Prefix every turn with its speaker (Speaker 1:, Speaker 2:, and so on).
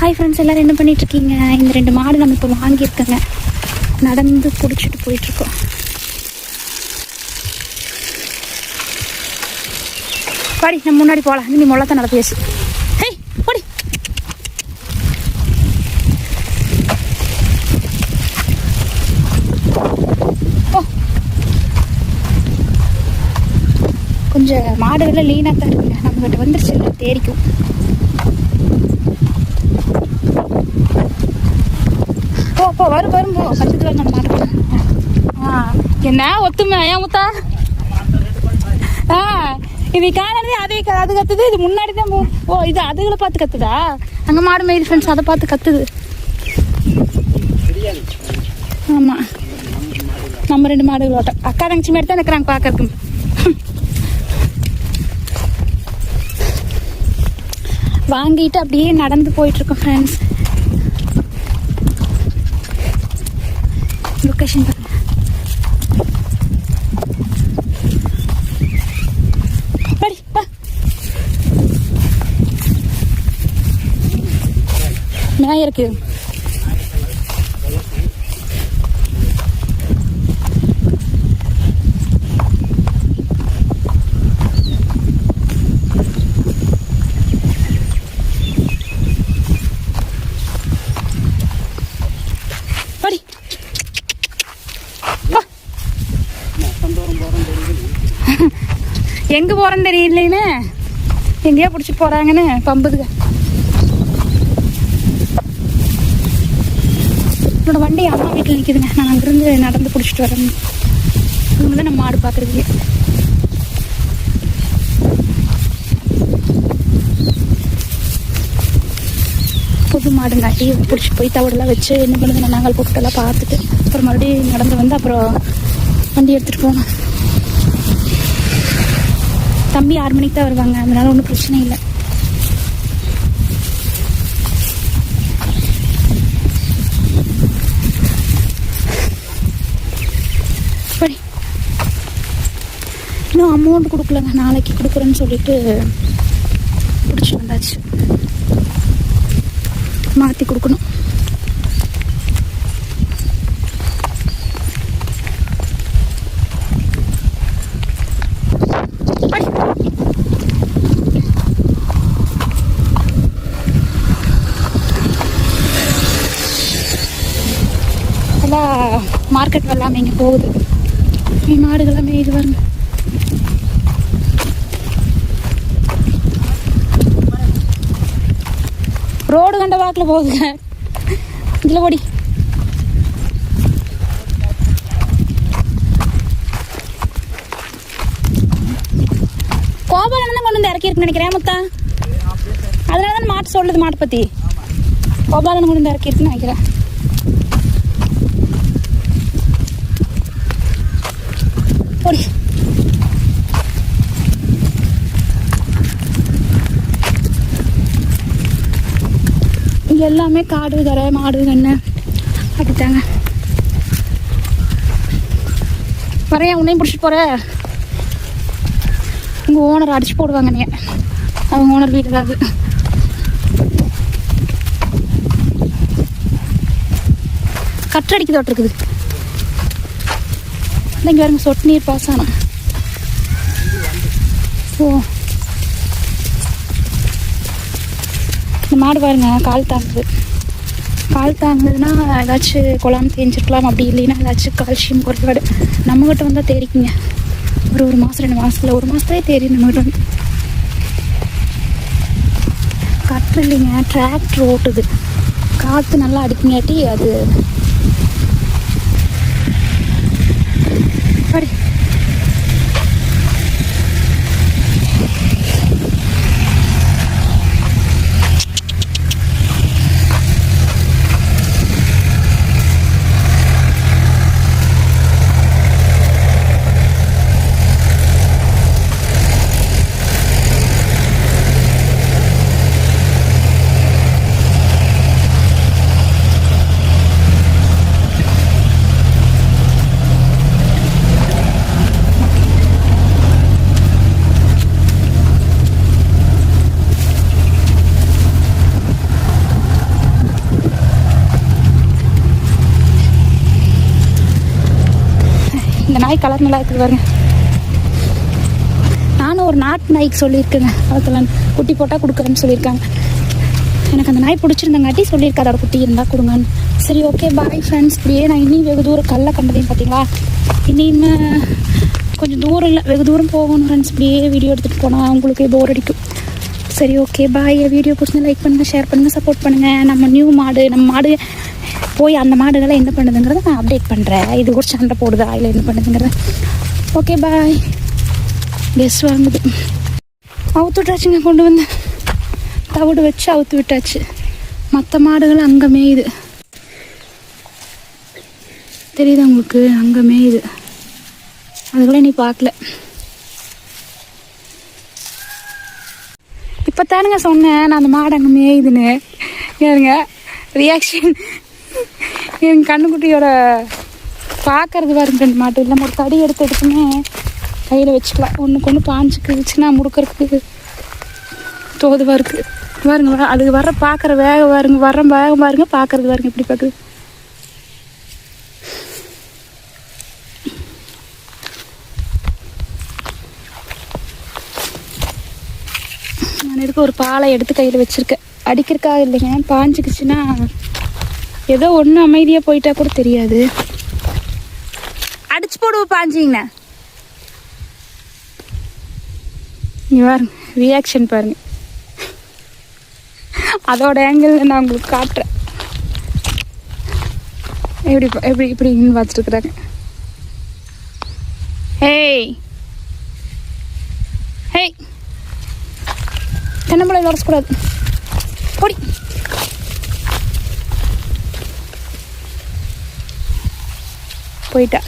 Speaker 1: Hi friends எல்லாரும் என்ன பண்ணிட்டு இருக்கீங்க இந்த ரெண்டு மாடு நம்ம இப்போ வாங்கியிருக்கோங்க. நடந்து பிடிச்சிட்டு போயிட்டுருக்கோம். பாடி நம்ம முன்னாடி போகலாம் நீ மொழத்தை நட பேசு. ஹேய் கொஞ்சம் மாடுகளில் லீனாக தான் இருக்குங்க. நம்மகிட்ட வந்துருச்சு தேரிக்கும் போ போ வரும் வரும் போ. பக்கத்தில் நம்ம மாடு ஆ. என்ன? ஒத்துமை ஏன் முத்தா? ஆ. இது காணதே அதே க- அது கத்துது. இது முன்னாடி தான் போ- ஓ இது அதுகளை பார்த்து கத்துதா? அங்கே மாடு மேய்து ஃப்ரெண்ட்ஸ் அதை பார்த்து கத்துது. ஆமாம் நம்ம ரெண்டு மாடுகள் ஓட்டம் அக்கா தங்கச்சி மாதிரி தான் இருக்கிறாங்க பார்க்கறதுக்கு. வாங்கிட்டு அப்படியே நடந்து போயிட்டு இருக்கோம் ஃப்ரெண்ட்ஸ் லொக்கேஷன் பாருங்க. படி வா மேய இருக்கு படி வா எங்க போறேன்னு தெரியலைன்னு எங்கேயோ பிடிச்சி போறாங்கன்னு பம்புதுங்க என்னோட வண்டி அம்மா வீட்டில் நிற்கிதுங்க நான் அங்கிருந்து நடந்து பிடிச்சிட்டு வரேன். இவங்க தான் நம்ம மாடு பார்க்குறதுக்கு. புது மாடுங்காட்டி பிடிச்சி போய் தவிடெல்லாம் வச்சு என்ன பண்ணுதுங்க நாங்கள் போட்டுலாம் பார்த்துட்டு அப்புறம் மறுபடியும் நடந்து வந்து அப்புறம் வண்டி எடுத்துகிட்டு போனோம். தம்பி ஆறு மணிக்கு தான் வருவாங்க. அதனால ஒன்றும் பிரச்சனை இல்லை. சரி. இன்னும் அமௌண்ட் கொடுக்கலங்க. நாளைக்கு கொடுக்குறேன்னு சொல்லிட்டு பிடிச்சி வந்தாச்சு. மாற்றி கொடுக்கணும் படி. எல்லாம் மாடுகள் எல்லாமே இங்கே போகுது. நீ மாடுகளாமே இது வருங்க ரோடு கண்ட வாக்கில் போகுதுங்க இதில் ஓடி. கோபாலன் தான் கொண்டு வந்து இறக்கிருக்குன்னு நினைக்கிறேன் முத்தா. அதனால தான் மாட்டு சொல்லுது மாட்டை பற்றி கோபாலன் கொண்டு வந்து இறக்கிருக்குன்னு நினைக்கிறேன். இங்கே எல்லாமே காடு கரை மாடு கண்ணு. அப்படித்தாங்க. வரையா உன்னையும் பிடிச்சிட்டு போகிற உங்கள் ஓனர் அடிச்சு போடுவாங்க நீ அவங்க ஓனர் வீடு ஏதாவது கற்றடிக்கு தோட்டம் இருக்குது. இங்கே பாருங்க சொட்டு நீர் பாசனம். ஓ. மாடு பாருங்க கால் தாங்குது. கால் தாங்குதுன்னா ஏதாச்சும் குழாம் தேஞ்சிருக்கலாம் அப்படி இல்லைன்னா ஏதாச்சும் கால்சியம் குறைபாடு. நம்மகிட்ட வந்தால் தேரிக்குங்க ஒரு ஒரு மாதம் ரெண்டு மாதத்தில் ஒரு மாதத்துலேயே தேரி நம்மகிட்ட வந்து. கற்று இல்லைங்க டிராக்டர் ஓட்டுது. காற்று நல்லா அடிக்குங்காட்டி அது படி நாய் கலர் நல்லா இருக்குது பாருங்க. நானும் ஒரு நாட்டு நாய்க்கு சொல்லியிருக்கேங்க. வளர்த்தலான்னு குட்டி போட்டால் கொடுக்குறேன்னு சொல்லியிருக்காங்க. எனக்கு அந்த நாய் பிடிச்சிருந்தங்காட்டி சொல்லியிருக்கா அதோட குட்டி இருந்தால் கொடுங்கன்னு. சரி ஓகே பாய் ஃப்ரெண்ட்ஸ் இப்படியே நான் இன்னும் வெகு தூரம் கல்லை கண்டதையும் பார்த்தீங்களா? இனி இன்னும் கொஞ்சம் தூரம் இல்லை வெகு தூரம் போகணும் ஃப்ரெண்ட்ஸ் இப்படியே வீடியோ எடுத்துகிட்டு போனால் உங்களுக்கு போர் அடிக்கும். சரி ஓகே பாய் வீடியோ பிடிச்சிருந்தா லைக் பண்ணுங்கள் ஷேர் பண்ணுங்கள் சப்போர்ட் பண்ணுங்கள் நம்ம நியூ மாடு நம்ம மாடு போய் அந்த மாடுகளை என்ன பண்ணுதுங்கிறத நான் அப்டேட் பண்ணுறேன் இது கூட சண்டை போடுதா? இல்லை என்ன பண்ணுதுங்கிறத. ஓகே பாய் கெஸ் வாங்குது அவுத்து விட்டாச்சுங்க கொண்டு வந்து. தவிடு வச்சு அவுத்து விட்டாச்சு. மற்ற மாடுகள் அங்கே மேயுது. தெரியுதா உங்களுக்கு? அங்கே மேயுது. அது நீ பார்க்கல. இப்போ தானுங்க சொன்னேன் நான் அந்த மாடு அங்கே மேயுதுன்னு. ஏனுங்க ரியாக்ஷன் என் கண்ணுக்குட்டியோட பார்க்கறது வரும் ரெண்டு மாட்டு. இல்லை ஒரு தடி எடுத்து எடுத்துமே கையில் வச்சுக்கலாம். ஒன்றுக்கு ஒன்று பாஞ்சுக்குச்சுன்னா முடுக்கறதுக்கு தோதுவாக இருக்குது பாருங்க அது வர பார்க்குற வேகம் பாருங்க வர வேகம் பாருங்க பார்க்கறது பாருங்க எப்படி பார்க்குது நான் இருக்க ஒரு பாலை எடுத்து கையில் வச்சுருக்கேன். அடிக்கிறக்காக இல்லைங்க பாஞ்சுக்குச்சுன்னா ஏதோ ஒன்று அமைதியாக போயிட்டா கூட தெரியாது. அடிச்சு போடுவோம் பாஞ்சிங்கண்ணா. இங்க பாருங்க ரியாக்ஷன் பாருங்க. அதோட ஆங்கிள் நான் உங்களுக்கு காட்டுறேன். எப்படி எப்படி இப்படின்னு பார்த்துட்டு இருக்கிறாங்க. ஹேய் ஹேய் தென்னம்பளை உடச்சக்கூடாது பொடி. போயிட்டா.